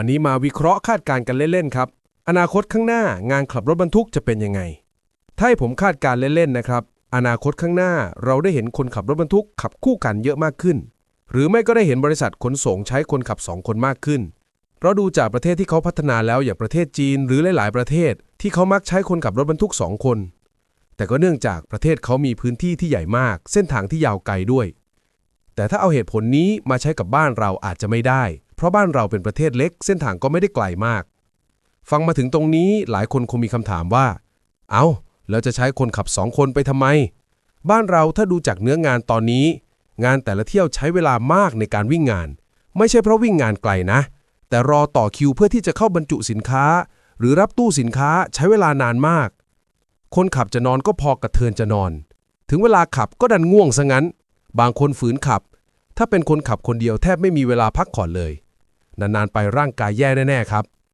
วันนี้มาวิเคราะห์คาดการณ์กันเล่นๆครับ อนาคตข้างหน้างานขับรถบรรทุกจะเป็นยังไง ถ้าให้ผมคาดการณ์เล่นๆนะครับ อนาคตข้างหน้าเราได้เห็นคนขับรถบรรทุกขับคู่กันเยอะมากขึ้น หรือไม่ก็ได้เห็นบริษัทขนส่งใช้คนขับสองคนมากขึ้น เราดูจากประเทศที่เขาพัฒนาแล้วอย่างประเทศจีนหรือหลาย ๆ ประเทศ ที่เขามักใช้คนขับรถบรรทุกสองคน แต่ก็เนื่องจากประเทศเขามีพื้นที่ที่ใหญ่มาก เส้นทางที่ยาวไกลด้วย แต่ถ้าเอาเหตุผลนี้มาใช้กับบ้านเราอาจจะไม่ได้ เพราะบ้านเราเป็นประเทศเล็ก เส้นทางก็ไม่ได้ไกลมาก ฟังมาถึงตรงนี้หลายคนคงมีคำถามว่า เอา้าแล้วจะใช้คนขับสองคนไปทำไม บ้านเราถ้าดูจากเนื้องานตอนนี้ งานแต่ละเที่ยวใช้เวลามากในการวิ่งงาน ไม่ใช่เพราะวิ่งงานไกลนะ แต่รอต่อคิวเพื่อที่จะเข้าบรรจุสินค้า หรือรับตู้สินค้าใช้เวลานานมาก คนขับจะนอนก็พอกระเทือนจะนอน ถึงเวลาขับก็ดันง่วงซะงั้น บางคนฝืนขับ ถ้าเป็นคนขับคนเดียวแทบไม่มีเวลาพักผ่อนเลย นานๆไปร่างกายแย่แน่ๆครับ